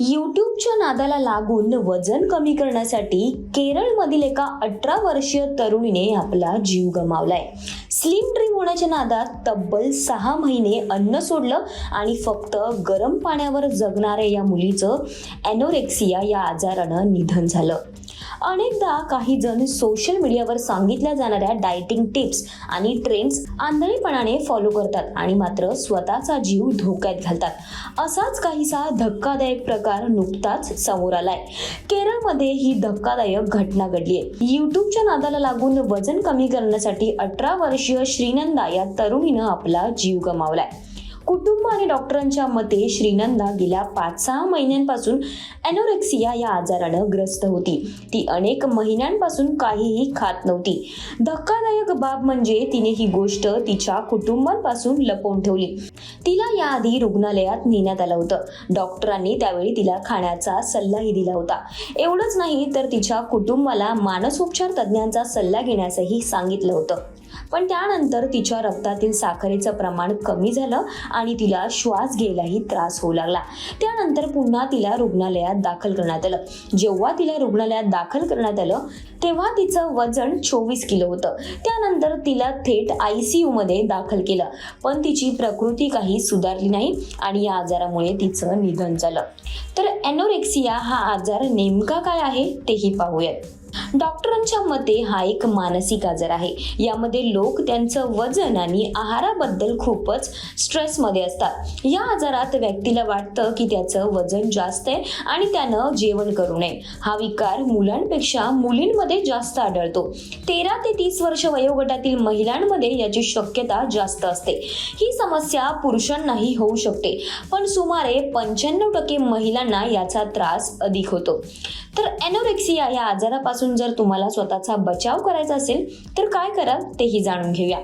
यूट्यूबच्या नादाला लागून वजन कमी करण्यासाठी केरळमधील एका अठरा वर्षीय तरुणीने आपला जीव गमावलाय. स्लिम ड्रीम होण्याच्या नादात तब्बल सहा महिने अन्न सोडलं आणि फक्त गरम पाण्यावर जगणाऱ्या या मुलीचं ॲनोरेक्सिया या आजारानं निधन झालं. अनेकदा काही जण सोशल मीडियावर सांगितल्या जाणाऱ्या डायटिंग टिप्स आणि ट्रेंड्स आंधळीपणाने फॉलो करतात आणि मात्र स्वतःचा जीव धोक्यात घालतात. असाच काहीसा धक्कादायक प्रकार नुकताच समोर आलाय. केरळमध्ये ही धक्कादायक घटना घडली आहे. युट्यूबच्या नादाला लागून वजन कमी करण्यासाठी अठरा वर्षीय श्रीनंदा या तरुणीनं आपला जीव गमावलाय. कुटुंब आणि डॉक्टरांच्या मते श्रीनंदा गेल्या पाच सहा महिन्यांपासून ॲनोरेक्सिया या आजारानं ग्रस्त होती. ती अनेक महिन्यांपासून काहीही खात नव्हती. धक्कादायक बाब म्हणजे तिने ही गोष्ट तिच्या कुटुंबापासून लपवून ठेवली. तिला याआधी रुग्णालयात नेण्यात आलं होतं. डॉक्टरांनी त्यावेळी तिला खाण्याचा सल्लाही दिला होता. एवढंच नाही तर तिच्या कुटुंबाला मानसोपचार तज्ज्ञांचा सल्ला घेण्यासही सांगितलं होतं. पण त्यानंतर तिच्या रक्तातील साखरेचं प्रमाण कमी झालं आणि तिला श्वास घ्यायलाही त्रास होऊ लागला. त्यानंतर पुन्हा तिला रुग्णालयात दाखल करण्यात आलं. जेव्हा तिला रुग्णालयात दाखल करण्यात आलं तेव्हा तिचं वजन चोवीस किलो होतं. त्यानंतर तिला थेट आय सी मध्ये दाखल केलं. पण तिची प्रकृती काही सुधारली नाही आणि या आजारामुळे तिचं निधन झालं. तर ॲनोरेक्सिया हा आजार नेमका काय आहे तेही पाहूयात. डॉक्टरांच्या मते हा एक मानसिक आजार आहे. यामध्ये लोक त्यांचं वजन आणि आहाराबद्दल खूपच स्ट्रेसमध्ये असतात. या आजारात व्यक्तीला वाटतं की त्याचं वजन जास्त आहे आणि त्यानं जेवण करू नये. हा विकार मुलांपेक्षा मुलींमध्ये जास्त आढळतो. तेरा ते तीस वर्ष वयोगटातील महिलांमध्ये याची शक्यता जास्त असते. ही समस्या पुरुषांनाही होऊ शकते पण सुमारे पंच्याण्णव टक्के महिलांना याचा त्रास अधिक होतो. तर एनोरेक्सिया या आजारापासून जर तुम्हाला स्वतःचा बचाव करायचा असेल तर काय करा तेही जाणून घेऊया.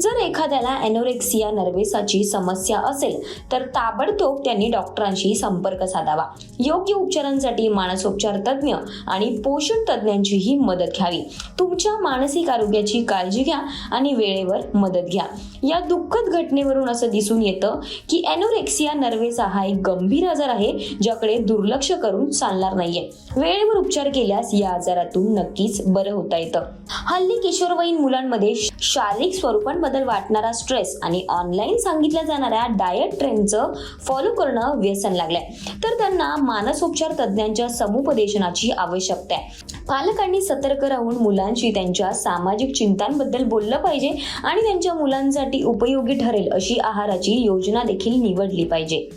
जर एखाद्याला ॲनोरेक्सिया नर्वेसाची समस्या असेल तर ताबडतोब त्यांनी डॉक्टरांशी संपर्क साधावा. योग्य उपचारांसाठी मानसोपचार तज्ज्ञ आणि पोषण तज्ज्ञांचीही मदत घ्यावी. तुमच्या मानसिक आरोग्याची काळजी घ्या आणि वेळेवर मदत घ्या. या दुःखद घटनेवरून असं दिसून येतं की एनोरेक्सिया नर्वेसा हा एक गंभीर आजार आहे ज्याकडे दुर्लक्ष करून चालणार नाहीये. वेळेवर उपचार केल्यास या आजारात आजारातून नक्कीच बरं होता येतं. हल्ली किशोरवयीन मुलांमध्ये शारीरिक स्वरूपांबद्दल वाटणारा स्ट्रेस आणि ऑनलाईन सांगितल्या जाणाऱ्या डाएट ट्रेंडचं फॉलो करणं व्यसन लागलंय. तर त्यांना मानसोपचार तज्ज्ञांच्या समुपदेशनाची आवश्यकता आहे. पालकांनी सतर्क राहून मुलांशी त्यांच्या सामाजिक चिंतांबद्दल बोललं पाहिजे आणि त्यांच्या मुलांसाठी उपयोगी ठरेल अशी आहाराची योजना देखील निवडली पाहिजे.